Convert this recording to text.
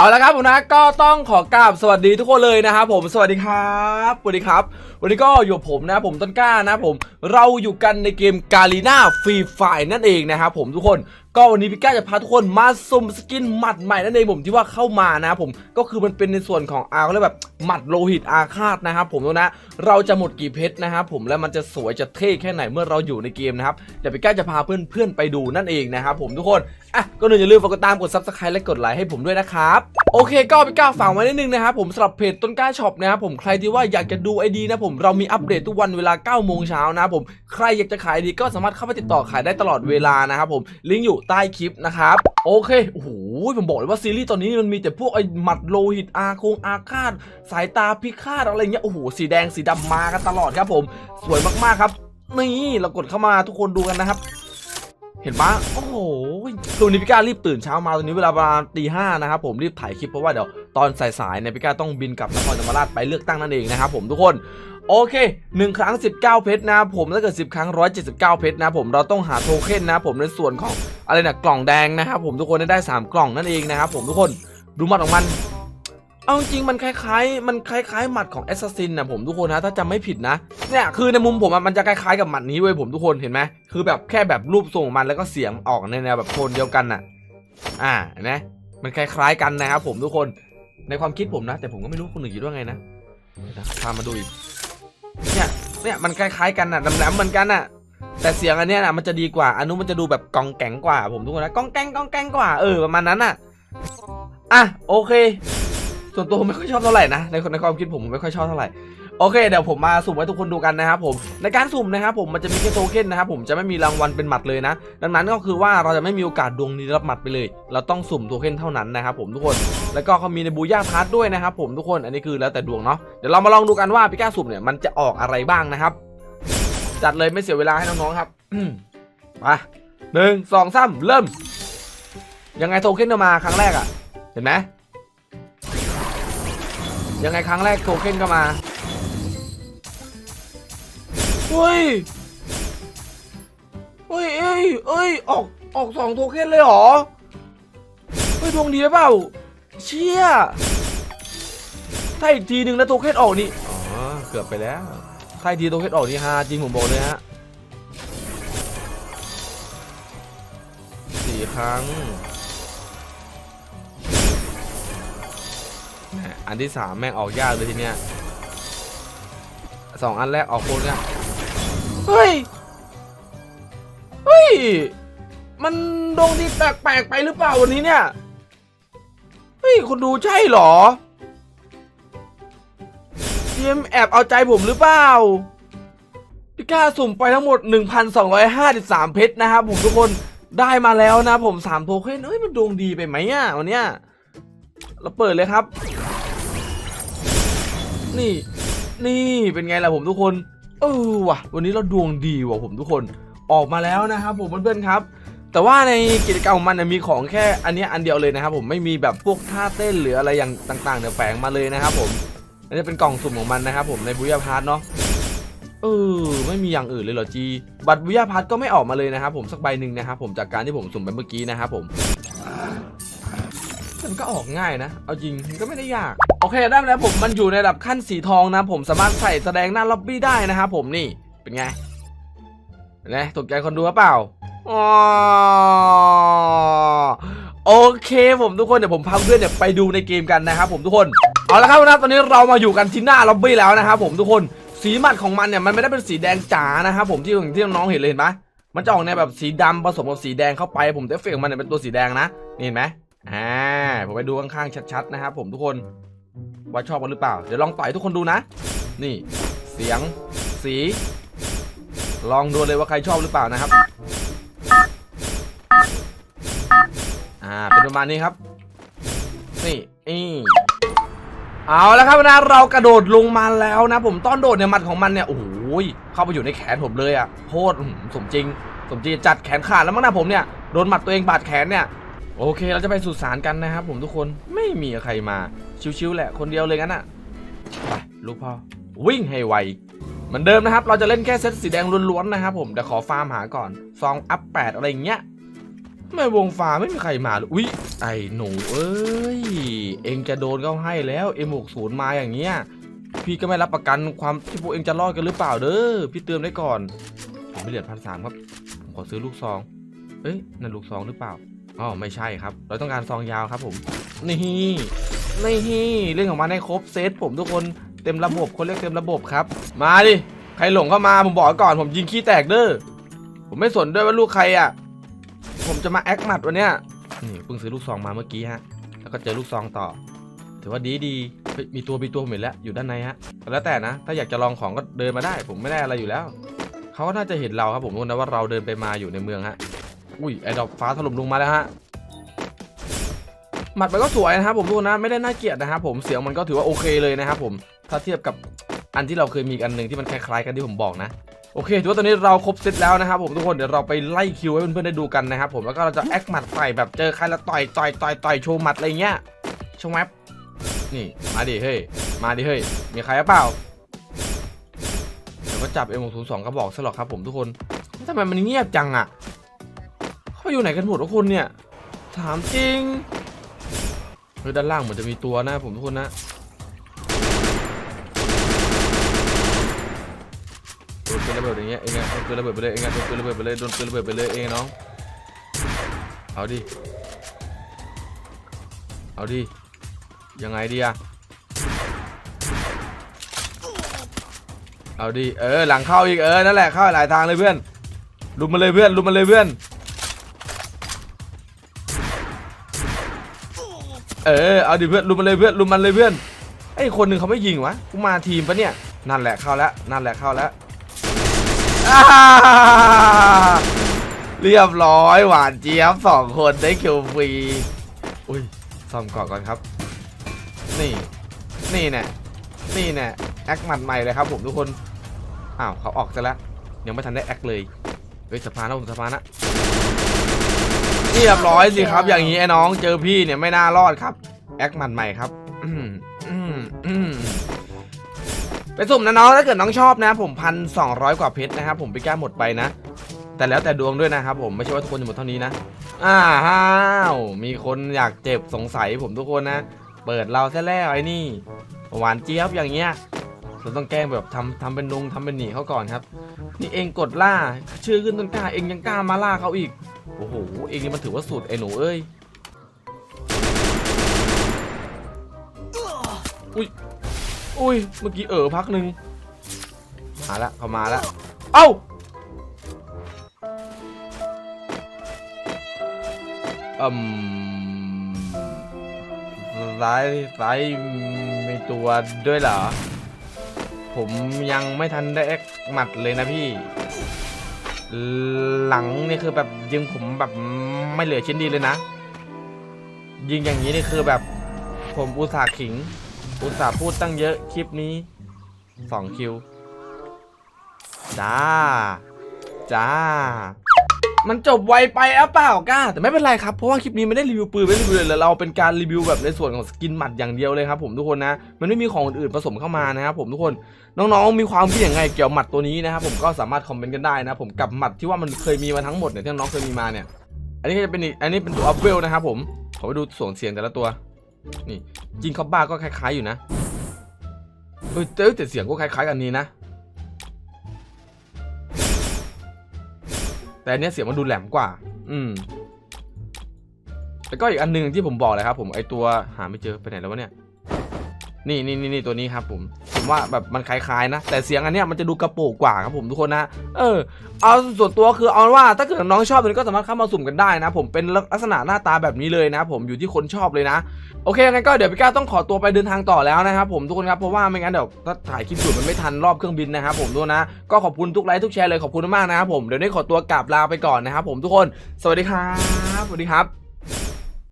เอาละครับผมนะก็ต้องขอกราบสวัสดีทุกคนเลยนะครับผมสวัสดีครับสวัสดีครับ วันนี้ก็อยู่ผมนะผมต้นกล้านะผมเราอยู่กันในเกมกาลีนาฟรีไฟนั่นเองนะครับผมทุกคนก็วันนี้พี่ก้าจะพาทุกคนมาสุ่มสกินหมัดใหม่นั่นเองผมที่ว่าเข้ามานะผมก็คือมันเป็นในส่วนของอาเขาเรียกแบบหมัดโลหิตอาฆาตนะครับผมนะเราจะหมดกี่เพชรนะครับผมแล้วมันจะสวยจะเท่แค่ไหนเมื่อเราอยู่ในเกมนะครับเดี๋ยวพี่ก้าจะพาเพื่อนๆไปดูนั่นเองนะครับผมทุกคนอะก็อย่าลืมฝากกดตามกด subscribe และกดไลค์ให้ผมด้วยนะครับ โอเคก็พี่ก้าวฝากไว้นิดนึงนะครับผมสำหรับเพจต้นกล้าช็อปนะครับผมใครที่ว่าอยากจะดูไอดีนะผมเรามีอัปเดตทุกวันเวลา9โมงเช้านะครับผมใครอยากจะขายดีก็สามารถเข้าไปติดต่อขายได้ตลอดเวลานะครับผมลิงก์อยู่ใต้คลิปนะครับโอเคโอ้โหผมบอกเลยว่าซีรีส์ตอนนี้มันมีแต่พวกไอหมัดโลหิตอาคงอาฆาตสายตาพิฆาตอะไรเงี้ยโอ้โหสีแดงสีดำมากันตลอดครับผม สวยมากๆครับนี่เรากดเข้ามาทุกคนดูกันนะครับ เห็นปะโอ้โหตัวนี้พี่ก้ารีบตื่นเช้ามาตอนนี้เวลาประมาณตีห้านะครับผมรีบถ่ายคลิปเพราะว่าเดี๋ยวตอนสายๆเนี่ยพี่ก้าต้องบินกลับนครธรรมราชไปเลือกตั้งนั่นเองนะครับผมทุกคนโอเค 1 ครั้ง 19 เพชรนะผมถ้าเกิด 10 ครั้ง 179 เพชรนะผมเราต้องหาโทเค็นนะผมในส่วนของอะไรนะกล่องแดงนะครับผมทุกคนได้ 3 กล่องนั่นเองนะครับผมทุกคนดูมัดของมัน เอาจริงมันคล้ายๆ มันคล้ายๆหมัดของแอสซัสซินนะผมทุกคนนะถ้าจำไม่ผิดนะเนี่ยคือในมุมผมมันจะคล้ายๆกับหมัดนี้เว้ยผมทุกคนเห็นไหมคือแบบแค่แบบรูปทรงของมันแล้วก็เสียงออกในแนวแบบโทนเดียวกันน่ะ อ่าเห็นไหมมันคล้ายๆกันนะครับผมทุกคนในความคิดผมนะ แต่ผมก็ไม่รู้คนอื่นคิดว่าไงนะพามาดูอีกเนี่ยเนี่ยมันคล้ายๆกันน่ะแหลมๆเหมือนกันน่ะแต่เสียงอันเนี้ยน่ะมันจะดีกว่าอันนู้นมันจะดูแบบกองแกงกว่าผมทุกคนนะกองแกงกองแกงกว่าเออประมาณนั้นน่ะอะโอเค ส่วนตัวผมไม่ค่อยชอบเท่าไหร่นะในในความคิดผมผมไม่ค่อยชอบเท่าไหร่โอเคเดี๋ยวผมมาสุ่มให้ทุกคนดูกันนะครับผมในการสุ่มนะครับผมมันจะมีแค่โทเค็นนะครับผมจะไม่มีรางวัลเป็นหมัดเลยนะ ดังนั้นก็คือว่าเราจะไม่มีโอกาสดวงดีรับหมัดไปเลย เราต้องสุ่มโทเค็นเท่านั้นนะครับผมทุกคนแล้วก็เขามีในบูย่าพาร์ทด้วยนะครับผมทุกคนอันนี้คือแล้วแต่ดวงเนาะเดี๋ยวเรามาลองดูกันว่าพิก้าสุ่มเนี่ยมันจะออกอะไรบ้างนะครับ จัดเลยไม่เสียเวลาให้น้องๆครับมาหนึ่งสองสามเริ่ม ยังไงโทเค็นจะมาครั้งแรกอะเห็นไหม ยังไงครั้งแรกโทเค็นก็มาเฮ้ยเฮ้ยเอ้ยเอ้ย ออก ออกสองโทเค็นเลยเหรอ เฮ้ยดวงดีหรือเปล่า เชี่ย ถ้าอีกทีหนึ่งแล้วโทเค็นออกนี่ อ๋อ เกือบไปแล้ว ถ้าอีกทีโทเค็นออกนี่ฮาจริงผมบอกเลยฮะสี่ครั้ง อันที่สามแม่งออกยากเลยทีเนี้ยสองอันแรกออกโคตรยากเฮ้ย เฮ้ย มันดวงดีแปลกๆไปหรือเปล่าวันนี้เนี่ย เฮ้ยคนดูใช่หรอเทีมแอบเอาใจผมหรือเปล่าพี่ก้าสุ่มไปทั้งหมด 1,253 เพชรนะครับผมทุกคนได้มาแล้วนะผม 3 โทเค็นเอ้ย มันดวงดีไปไหมอะวันเนี้ยเราเปิดเลยครับ นี่ นี่เป็นไงล่ะผมทุกคน เออว่ะ วันนี้เราดวงดีว่ะผมทุกคนออกมาแล้วนะครับผมเพื่อนๆครับ แต่ว่าในกิจกรรมของมันมีของแค่อันนี้อันเดียวเลยนะครับผมไม่มีแบบพวกท่าเต้นหรืออะไรอย่างต่างๆเนี่ยแฝงมาเลยนะครับผมอันนี้เป็นกล่องสุ่มของมันนะครับผมในบุยาพาร์ทเนาะเออไม่มีอย่างอื่นเลยเหรอจีบัตรบุยาพาร์ทก็ไม่ออกมาเลยนะครับผมสักใบหนึ่งนะครับผมจากการที่ผมสุ่มไปเมื่อกี้นะครับผม มันก็ออกง่ายนะ เอาจริงมันก็ไม่ได้ยาก โอเคได้แล้วผมมันอยู่ในระดับขั้นสีทองนะ ผมสามารถใส่แสดงหน้าล็อบบี้ได้นะครับผมนี่เป็นไงเห็นไหมถูกใจคนดูหรือเปล่าอ๋อโอเคผมทุกคนเดี๋ยวผมพาเพื่อนเนี่ยไปดูในเกมกันนะครับผมทุกคนเอาละครับนะตอนนี้เรามาอยู่กันที่หน้าล็อบบี้แล้วนะครับผมทุกคนสีหมัดของมันเนี่ยมันไม่ได้เป็นสีแดงจ๋านะครับผมที่ที่น้องๆเห็นเลยเห็นไหมมันจะออกในแบบสีดำผสมกับสีแดงเข้าไป ผมเอฟเฟกต์ของมันเนี่ยเป็นตัวสีแดงนะนี่เห็นไหม อ่าผมไปดูข้างๆชัดๆนะครับผมทุกคนว่าชอบกันหรือเปล่า เดี๋ยวลองต่อยทุกคนดูนะ นี่ เสียง สี ลองดูเลยว่าใครชอบหรือเปล่านะครับ อ่า เป็นประมาณนี้ครับ นี่อีเอาแล้วครับนะเรากระโดดลงมาแล้วนะ ผมต้อนโดดเนี่ยหมัดของมันเนี่ยโอ้โหเข้าไปอยู่ในแขนผมเลยอะ่ะโคตรอื้อหือสมจริง สมจริงจัดแขนขาดแล้วมั้งนะผมเนี่ยโดนหมัดตัวเองบาดแขนเนี่ย โอเคเราจะไปสุสานกันนะครับผมทุกคนไม่มีใครมา ชิวๆแหละ คนเดียวเลยงั้นอะไปลูกพ่อวิ่งให้ไวเหมือนเดิมนะครับ เราจะเล่นแค่เซตสีแดงล้วนๆนะครับผมเดี๋ยวขอฟาร์มหาก่อนซองอัพแปดอะไรอย่างเงี้ยไม่วงฟ้าไม่มีใครมาอุ๊ยไอ้หนูเอ้ย เองจะโดนเขาให้แล้ว M60 มาอย่างเงี้ย พี่ก็ไม่รับประกันความที่พวกเองจะรอดกันหรือเปล่าเด้อ พี่เตือนไว้ก่อน ผมไม่เหลือพันสามครับ ผมขอซื้อลูกซอง เอ้ยนั่นลูกซองหรือเปล่า อ๋อไม่ใช่ครับ เราต้องการซองยาวครับผม นี่นี่เรื่องของมันให้ครบเซตผมทุกคนเต็มระบบคนเรียกเต็มระบบครับ มาดิใครหลงเข้ามาผมบอกไว้ก่อนผมยิงขี้แตกเด้อผมไม่สนด้วยว่าลูกใครอะ ผมจะมาแอคหมัดวันเนี้ยนี่เพิ่งซื้อลูกซองมาเมื่อกี้ฮะ แล้วก็เจอลูกซองต่อ ถือว่าดีดีมีตัวมีตัวผมเห็นแล้วอยู่ด้านในฮะแล้วแต่นะ ถ้าอยากจะลองของก็เดินมาได้ ผมไม่ได้อะไรอยู่แล้วเขาก็น่าจะเห็นเราครับผมรู้นะว่าเราเดินไปมาอยู่ในเมืองฮะ อุ้ยไอ้ดอกฟ้าถล่มลงมาแล้วฮะหมัดมันก็สวยนะครับผมดูนนะไม่ได้น่าเกลียดนะครับผมเสียงมันก็ถือว่าโอเคเลยนะครับผมถ้าเทียบกับอันที่เราเคยมีกันหนึ่งที่มันคล้ายๆกันที่ผมบอกนะโอเคถือว่าตอนนี้เราครบเซตแล้วนะครับผมทุกคนเดี๋ยวเราไปไล่คิวให้เพื่อนๆได้ดูกันนะครับผมแล้วก็เราจะแอคหมัดใส่แบบเจอใครแล้วต่อยต่อยต่อยต่อยโชว์หมัดอะไรเงี้ยชงแวบนี่มาดิเฮ้ยมาดิเฮ้ยมีใครหรือเปล่าเดี๋ยวก็จับ M602 กศูนย์สองกระบอกซะหรอกครับผมทุกคนทำไมมันเงียบจังอะ อยู่ไหนกันหมดทุกคนเนี่ย ถามจริงเฮ้ยด้านล่างเหมือนจะมีตัวนะผมทุกคนนะ โดนปืนระเบิดอย่างเงี้ยเองไงโดนปืนระเบิดไปเลยเองไงโดนปืนระเบิดไปเลยโดนปืนระเบิดไปเลยเองน้อง เอาดิ เอาดิ ยังไงดีอะเอาดิ เออหลังเข้าอีกเออนั่นแหละเข้าหลายทางเลยเพื่อนลุมมาเลยเพื่อนลุมมาเลยเพื่อน เออเอาดิเพื่อนลุมมันเลยเพื่อนลุมมันเลยเพื่อนไอ้คนหนึ่งเขาไม่ยิงวะกูมาทีมปะเนี่ยนั่นแหละเข้าแล้วนั่นแหละเข้าแล้วเรียบร้อยหวานเจี๊ยบสองคนได้คิวฟรีอุ้ยซ่อมเกาะก่อนครับ นี่นี่แน่นี่แน่แอคหมัดใหม่เลยครับผมทุกคนอ้าวเขาออกซะแล้วยังไม่ทันได้แอคเลยเฮ้ยสะพานนะผมสะพานนะ เรียบร้อยสิครับ อย่างนี้ไอ้น้องเจอพี่เนี่ยไม่น่ารอดครับ แอคมันใหม่ครับไปสุ่มนะน้องถ้าเกิดน้องชอบนะ ผมพันสองร้อยกว่าเพชรนะครับผมไปแก้หมดไปนะ แต่แล้วแต่ดวงด้วยนะครับผมไม่ใช่ว่าทุกคนจะหมดเท่านี้นะอ้าวมีคนอยากเจ็บสงสัยผมทุกคนนะ เปิดเราซะแล้วไอ้นี่ หวานเจี๊ยบอย่างเงี้ยเราต้องแกล้งแบบทำทำเป็นนุงทำเป็นหนีเขาก่อนครับ นี่เองกดล่า ชื่อขึ้นต้นกล้าเองยังกล้ามาล่าเขาอีก โอ้โห เองนี่มันถือว่าสุดไอ้หนูเอ้ย อุ้ย อุ้ย เมื่อกี้เออพักหนึ่งมาละเขามาละ เอ้าอืมซ้ายซ้ายมีตัวด้วยเหรอ ผมยังไม่ทันได้แอคหมัดเลยนะพี่ หลังนี่คือแบบยิงผมแบบไม่เหลือชิ้นดีเลยนะ ยิงอย่างนี้นี่คือแบบผมอุตส่าห์ขิง อุตส่าห์พูดตั้งเยอะคลิปนี้สองคิว จ้า จ้า มันจบไวไปอะเปล่าก้า แต่ไม่เป็นไรครับ เพราะว่าคลิปนี้ไม่ได้รีวิวปืนไม่ได้รีวิวเลยเราเป็นการรีวิวแบบในส่วนของสกินหมัดอย่างเดียวเลยครับผมทุกคนนะ มันไม่มีของอื่นผสมเข้ามานะครับผมทุกคนน้องๆมีความคิดอย่างไงเกี่ยวกับหมัดตัวนี้นะครับผมก็สามารถคอมเมนต์กันได้นะผมกับหมัดที่ว่ามันเคยมีมาทั้งหมดเนี่ยที่น้องเคยมีมาเนี่ย อันนี้ก็จะเป็นอีกอันนี้เป็นตัวอัพเวลนะครับผมขอไปดูส่วนเสียงแต่ละตัว นี่จิงคอบบ้าก็คล้าย ๆอยู่นะเฮ้ยแต่แต่เสียงก็คล้ายๆกันนี้นะ แต่อันเนี้ยเสียงมันดูแหลมกว่า อืมแล้วก็อีกอันหนึงที่ผมบอกเลยครับ ผมไอตัวหาไม่เจอไปไหนแล้ววะเนี่ย นี่นี่นี่นี่ตัวนี้ครับผมผมว่าแบบมันคล้ายๆนะ แต่เสียงอันเนี้ยมันจะดูกระโปงกว่าครับผมทุกคนนะเออเอาส่วนตัวคือเอาว่าถ้าเกิดน้องชอบตัวนี้ก็สามารถเข้ามาสุ่มกันได้นะ ผมเป็นลักษณะหน้าตาแบบนี้เลยนะ ผมอยู่ที่คนชอบเลยนะ โอเคงั้นก็เดี๋ยวพี่ก้าต้องขอตัวไปเดินทางต่อแล้วนะครับผมทุกคนครับเพราะว่าไม่งั้นเดี๋ยวถ้าถ่ายคลิปอยู่มันไม่ทันรอบเครื่องบินนะครับผมด้วยนะก็ขอบคุณทุกไลค์ทุกแชร์เลยขอบคุณมากนะครับผมเดี๋ยวนี้ขอตัวกลับลาไปก่อนนะครับผมทุกคน สวัสดีครับสวัสดีครับ